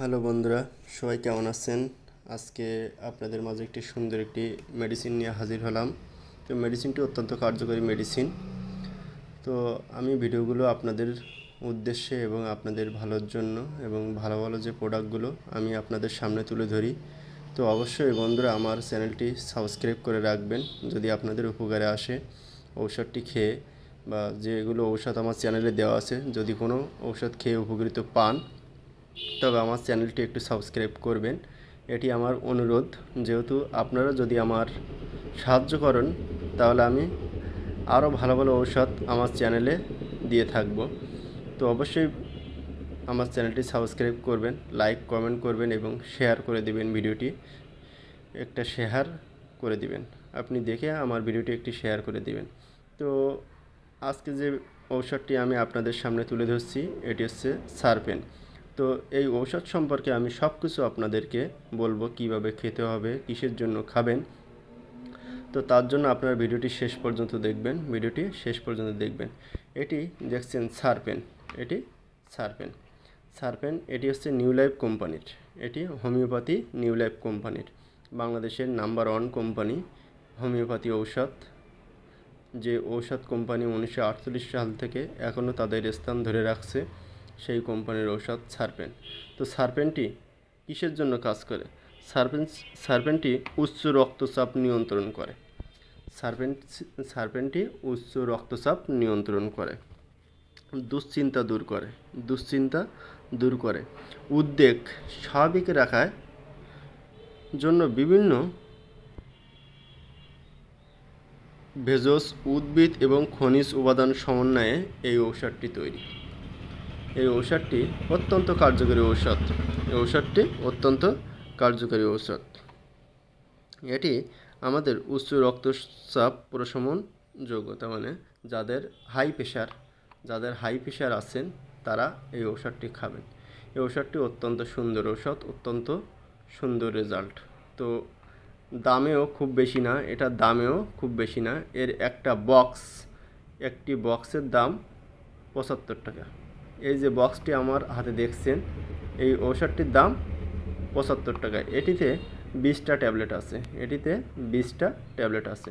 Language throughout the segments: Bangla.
হ্যালো বন্ধুরা, সবাই কেমন আছেন? আজকে আপনাদের মাঝে একটি সুন্দর একটি মেডিসিন নিয়ে হাজির হলাম। তো মেডিসিনটি অত্যন্ত কার্যকরী মেডিসিন তো আমি ভিডিওগুলো আপনাদের উদ্দেশ্যে এবং আপনাদের ভালোর জন্য এবং ভালো ভালো যে প্রোডাক্টগুলো আমি আপনাদের সামনে তুলে ধরি। তো অবশ্যই বন্ধুরা, আমার চ্যানেলটি সাবস্ক্রাইব করে রাখবেন। যদি আপনাদের উপকারে আসে ঔষধটি খেয়ে বা যেগুলো ঔষধ আমার চ্যানেলে দেওয়া আছে, যদি কোনো ঔষধ খেয়ে উপকৃত পান তবে আমার চ্যানেলটি একটু সাবস্ক্রাইব করবেন। এটি আমার অনুরোধ, যেহেতু আপনারা যদি আমার সাহায্য করেন, তাহলে আমি আরও ভালো ভালো ঔষধ আমার চ্যানেলে দিয়ে থাকব। তো অবশ্যই আমার চ্যানেলটি সাবস্ক্রাইব করবেন, লাইক, কমেন্ট করবেন এবং শেয়ার করে দেবেন ভিডিওটি। একটা শেয়ার করে দিবেন। আপনি দেখে আমার ভিডিওটি একটি শেয়ার করে দিবেন। তো আজকে যে ঔষধটি আমি আপনাদের সামনে তুলে ধরছি, এটি হচ্ছে সারপেন। তো এই ঔষধ সম্পর্কে আমি সব কিছু আপনাদেরকে বলব কীভাবে খেতে হবে, কিসের জন্য খাবেন। তো তার জন্য আপনারা ভিডিওটি শেষ পর্যন্ত দেখবেন, ভিডিওটি শেষ পর্যন্ত দেখবেন। এটি দেখছেন সারপেন, এটি সারপেন। সারপেন, এটি হচ্ছে নিউ লাইফ কোম্পানির, এটি হোমিওপ্যাথি নিউ লাইফ কোম্পানির, বাংলাদেশের নাম্বার ওয়ান কোম্পানি হোমিওপ্যাথি ঔষধ। যে ঔষধ কোম্পানি উনিশশো আটচল্লিশ সাল থেকে এখনও তাদের স্থান ধরে রাখছে। সেই কোম্পানির ঔষধ সারপেন। তো সারপেনটি কিসের জন্য কাজ করে? সারপেন সারপেনটি উচ্চ রক্তচাপ নিয়ন্ত্রণ করে। সারপেন সারপেনটি উচ্চ রক্তচাপ নিয়ন্ত্রণ করে। দুশ্চিন্তা দূর করে। দুশ্চিন্তা দূর করে। উদ্বেগ স্বাভাবিক রাখার জন্য বিভিন্ন ভেষজ, উদ্ভিদ এবং খনিজ উপাদান সমন্বয়ে এই ঔষধটি তৈরি। এই ঔষধটি অত্যন্ত কার্যকরী ঔষধ। এই ঔষধটি অত্যন্ত কার্যকরী ঔষধ। এটি আমাদের উচ্চ রক্তচাপ প্রশমন যোগ্য, তার মানে যাদের হাই প্রেশার যাদের হাই প্রেশার আছেন, তারা এই ঔষধটি খাবেন। এই ঔষধটি অত্যন্ত সুন্দর ঔষধ, অত্যন্ত সুন্দর রেজাল্ট তো দামেও খুব বেশি না, এটা দামেও খুব বেশি না। এর একটা বক্স একটি বক্সের দাম পঁচাত্তর টাকা। এই যে বক্সটি আমার হাতে দেখছেন, এই ঔষধটির দাম পঁচাত্তর টাকা। এটিতে বিশটা ট্যাবলেট আছে, এটিতে বিশটা ট্যাবলেট আছে।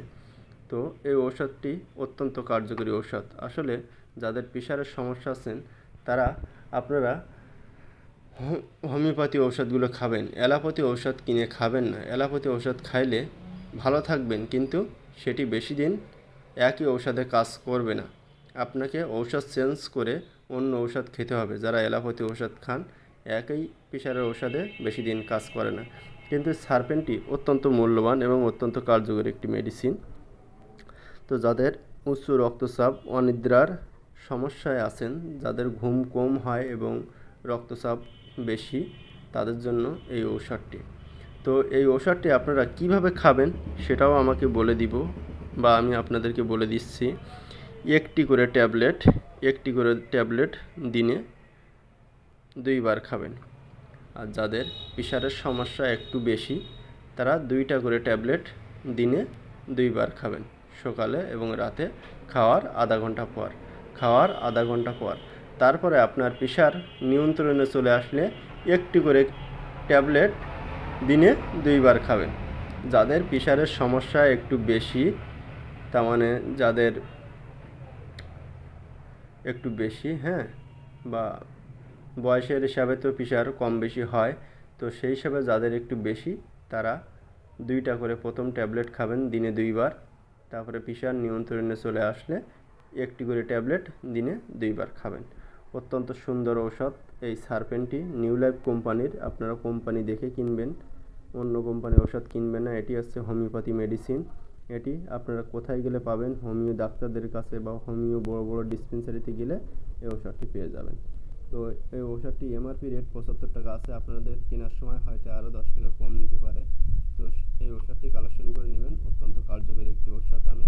তো এই ঔষধটি অত্যন্ত কার্যকরী ঔষধ। আসলে যাদের প্রেশারের সমস্যা আছেন, তারা আপনারা হোমিওপ্যাথি ঔষধগুলো খাবেন। অ্যালোপ্যাথি ঔষধ কিনে খাবেন না। অ্যালোপ্যাথি ঔষধ খাইলে ভালো থাকবেন, কিন্তু সেটি বেশি দিন একই ঔষধে কাজ করবে না। আপনাকে ঔষধ চেঞ্জ করে অন্য ঔষধ খেতে হবে। যারা অ্যালোপ্যাথি ঔষধ খান, একই প্রেশারের ঔষধে বেশি দিন কাজ করে না। কিন্তু সারপেনটি অত্যন্ত মূল্যবান এবং অত্যন্ত কার্যকরী একটি মেডিসিন তো যাদের উচ্চ রক্তচাপ, অনিদ্রার সমস্যায় আছেন, যাদের ঘুম কম হয় এবং রক্তচাপ বেশি, তাদের জন্য এই ঔষধটি। তো এই ঔষধটি আপনারা কীভাবে খাবেন, সেটাও আমাকে বলে দিব বা আমি আপনাদেরকে বলে দিচ্ছি। একটি করে ট্যাবলেট, একটি করে ট্যাবলেট দিনে দুইবার খাবেন। আর যাদের প্রেশারের সমস্যা একটু বেশি, তারা দুইটা করে ট্যাবলেট দিনে দুইবার খাবেন। সকালে এবং রাতে খাওয়ার আধা ঘণ্টা পর। খাওয়ার আধা ঘণ্টা পর। তারপরে আপনার প্রেশার নিয়ন্ত্রণে চলে আসলে একটি করে ট্যাবলেট দিনে দুইবার খাবেন। যাদের প্রেশারের সমস্যা একটু বেশি, তার মানে যাদের একটু বেশি হ্যাঁ? বা বয়সের হিসাবে তো প্রেশার কম বেশি হয়, তো সেই হিসাবে যাদের একটু বেশি, তারা দুইটা করে প্রথম ট্যাবলেট খাবেন দিনে দুইবার, তারপরে প্রেশার নিয়ন্ত্রণে চলে আসলে একটি করে ট্যাবলেট দিনে দুইবার খাবেন। অত্যন্ত সুন্দর ঔষধ, এই সারপেনটি নিউ লাইফ কোম্পানির, আপনারা কোম্পানি দেখে কিনবেন, অন্য কোম্পানির ওষুধ কিনবেন না, এটি হচ্ছে হোমিওপ্যাথি মেডিসিন। এটি আপনারা কোথায় গেলে পাবেন, হোমিও ডাক্তারদের কাছে বা হোমিও বড় বড় ডিসপেন্সারিতে গেলে এই ওষুধটি পেয়ে যাবেন। তো এই ওষুধটি এমআরপি রেট পঁচাত্তর টাকা আছে, আপনাদের কেনার সময় হয়তো আরও দশ টাকা কম নিতে পারে। তো এই ওষুধটি কালেকশন করে নেবেন, অত্যন্ত কার্যকরী একটি ওষুধ আমি